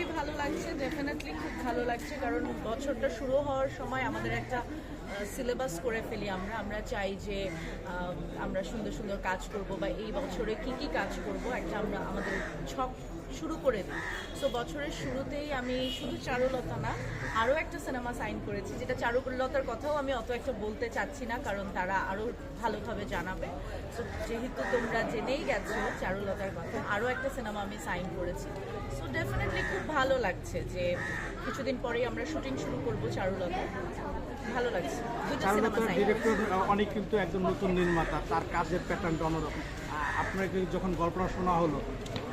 খুবই ভালো লাগছে ডেফিনেটলি খুব ভালো লাগছে, কারণ বছরটা শুরু হওয়ার সময় আমাদের একটা সিলেবাস করে ফেলি আমরা। আমরা চাই যে আমরা সুন্দর সুন্দর কাজ করব বা এই বছরে কি কি কাজ করব, একটা আমরা আমাদের ছক শুরু করে দিই। সো বছরের শুরুতেই আমি শুধু চারুলতা না, আরও একটা সিনেমা সাইন করেছি, যেটা চারুলতার কথাও আমি অত একটা বলতে চাচ্ছি না, কারণ তারা আরও ভালোভাবে জানাবে। সো যেহেতু তোমরা জেনেই গেছো চারুলতার কথা আরও একটা সিনেমা আমি সাইন করেছি। সো ডেফিনেটলি খুব ভালো লাগছে যে কিছুদিন পরেই আমরা শুটিং শুরু করব চারুলতা। ভালো লাগছে। ডিরেক্টর অনেক কিন্তু একজন নতুন নির্মাতা তার কাজের প্যাটার্নটা অন্যরকম। আপনাকে যখন গল্পটা শোনা হলো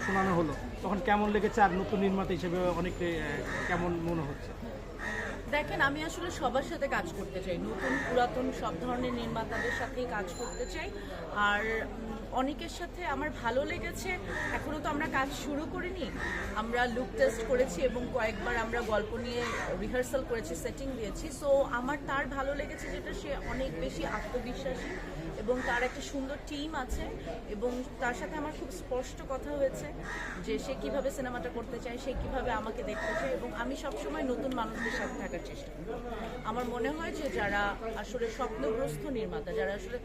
শোনানো হলো তখন কেমন লেগেছে আর নতুন নির্মাতা হিসেবে অনেকটাই কেমন মনে হচ্ছে? দেখেন, আমি আসলে সবার সাথে কাজ করতে চাই। নতুন, পুরাতন সব ধরনের নির্মাতাদের সাথেই কাজ করতে চাই। আর অনেকের সাথে আমার ভালো লেগেছে। এখনও তো আমরা কাজ শুরু করিনি। আমরা লুক টেস্ট করেছি এবং কয়েকবার আমরা গল্প নিয়ে রিহার্সাল করেছি সেটিং দিয়েছি। সো আমার তার ভালো লেগেছে যেটা সে অনেক বেশি আত্মবিশ্বাসী এবং তার একটা সুন্দর টিম আছে এবং তার সাথে আমার খুব স্পষ্ট কথা হয়েছে যে সে কীভাবে সিনেমাটা করতে চায়, সে কীভাবে আমাকে দেখতে চায় এবং আমি সবসময় নতুন মানুষদের সাথে থাকার চেষ্টা করি। আমার মনে হয় যে যারা আসলে স্বপ্নগ্রস্ত নির্মাতা, যারা আসলে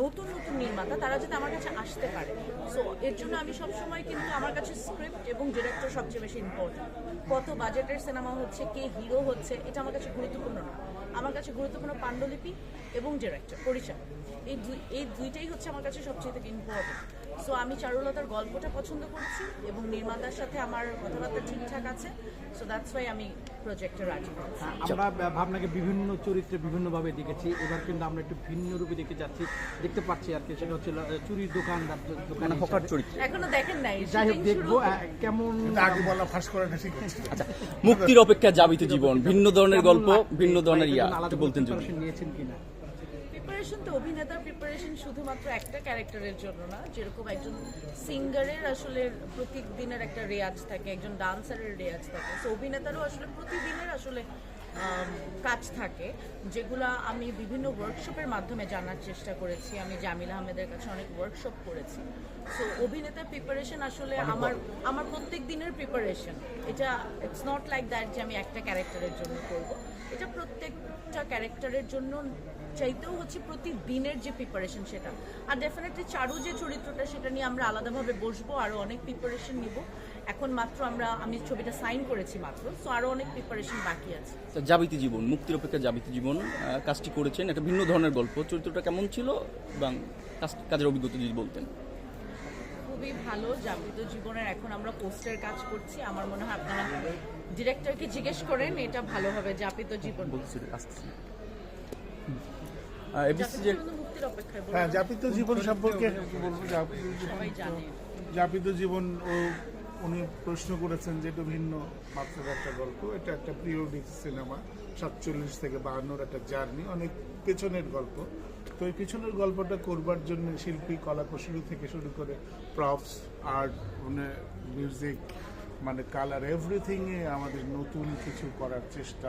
নতুন নতুন নির্মাতা, তারা যাতে আমার কাছে আসতে পারে। সো এর জন্য আমি সবসময় কিন্তু আমার কাছে স্ক্রিপ্ট এবং ডিরেক্টর সবচেয়ে বেশি ইম্পর্টেন্ট কত বাজেটের সিনেমা হচ্ছে, কে হিরো হচ্ছে, এটা আমার কাছে গুরুত্বপূর্ণ না। আমার কাছে গুরুত্বপূর্ণ পাণ্ডুলিপি এবং ডিরেক্টর পরিচালক। এই দুই, এই দুইটাই হচ্ছে আমার কাছে সবচেয়ে ইম্পর্টেন্ট সো আমি চারুলতার গল্পটা পছন্দ করছি এবং নির্মাতার সাথে আমার কথাবার্তা ঠিকঠাক আছে সো দ্যাটস ওয়াই আমি প্রজেক্টে রাজি হয়েছি। আমরা ভাবনাকে বিভিন্ন চরিত্রে বিভিন্নভাবে দেখেছি। এবার কিন্তু আমরা একটু ভিন্ন রূপে দেখতে যাচ্ছি দেখতে পাচ্ছি আর কি। সেটা হচ্ছে চুরির দোকানদার দোকান মানে হকার চরিত্র। এখনও দেখেন নাই যাই হোক দেখব কেমন আগে বলা ফাঁস ঠিক আচ্ছা মুক্তির অপেক্ষা যাবিত জীবন ভিন্ন ধরনের গল্প ভিন্ন ধরনের ইয়া বলতেন যদি নিয়েছেন কিনা? প্রিপারেশন তো অভিনেতার প্রিপারেশন শুধুমাত্র একটা ক্যারেক্টারের জন্য না, যেরকম একজন সিঙ্গারের আসলে প্রতিদিনের একটা রেয়াজ থাকে, একজন ডান্সারের রেয়াজ থাকে। তো অভিনেতারও আসলে প্রতিদিনের আসলে কাজ থাকে যেগুলো আমি বিভিন্ন ওয়ার্কশপের মাধ্যমে জানার চেষ্টা করেছি। আমি জামিল আহমেদের কাছে অনেক ওয়ার্কশপ করেছি। সো অভিনেতার প্রিপারেশন আসলে আমার আমার প্রত্যেক দিনের প্রিপারেশন এটা ইটস নট লাইক দ্যাট যে আমি একটা ক্যারেক্টারের জন্য করব। এটা প্রত্যেকটা ক্যারেক্টারের জন্য চাইতেও হচ্ছে প্রতিদিনের যে প্রিপারেশন সেটা। আর ডেফিনেটলি চারু যে চরিত্রটা সেটা নিয়ে আমরা আলাদাভাবে বসবো আরও অনেক প্রিপারেশন নিব। এখন মাত্র আমরা আমি ছবিটা সাইন করেছি মাত্র সো আরও অনেক প্রিপারেশন বাকি আছে। তো যাবিত জীবন মুক্তির অপেক্ষা যাবিত জীবন কাজটি করেছেন একটা ভিন্ন ধরনের গল্প। চরিত্রটা কেমন ছিল এবং কাজের অভিজ্ঞতা যদি বলতেন? খুবই ভালো জাগৃত জীবনের এখন আমরা পোস্টার কাজ করছি। আমার মনে হয় আপনারা ডিরেক্টরকে জিজ্ঞেস করেন এটা ভালো হবে জাপিত জীবন। হ্যাঁ জাপিত জীবন সম্পর্কে বলব জাপিত জীবন ও উনি প্রশ্ন করেছেন যে এটা ভিন্ন মাত্রার একটা গল্প। এটা একটা পিরিয়ডিক সিনেমা, সাতচল্লিশ থেকে বাহান্নর একটা জার্নি, অনেক পেছনের গল্প। তো এই পিছনের গল্পটা করবার জন্য শিল্পী, কলা কৌশলী থেকে শুরু করে প্রপস আর্ট মানে মিউজিক মানে কালার এভরিথিংয়ে আমাদের নতুন কিছু করার চেষ্টা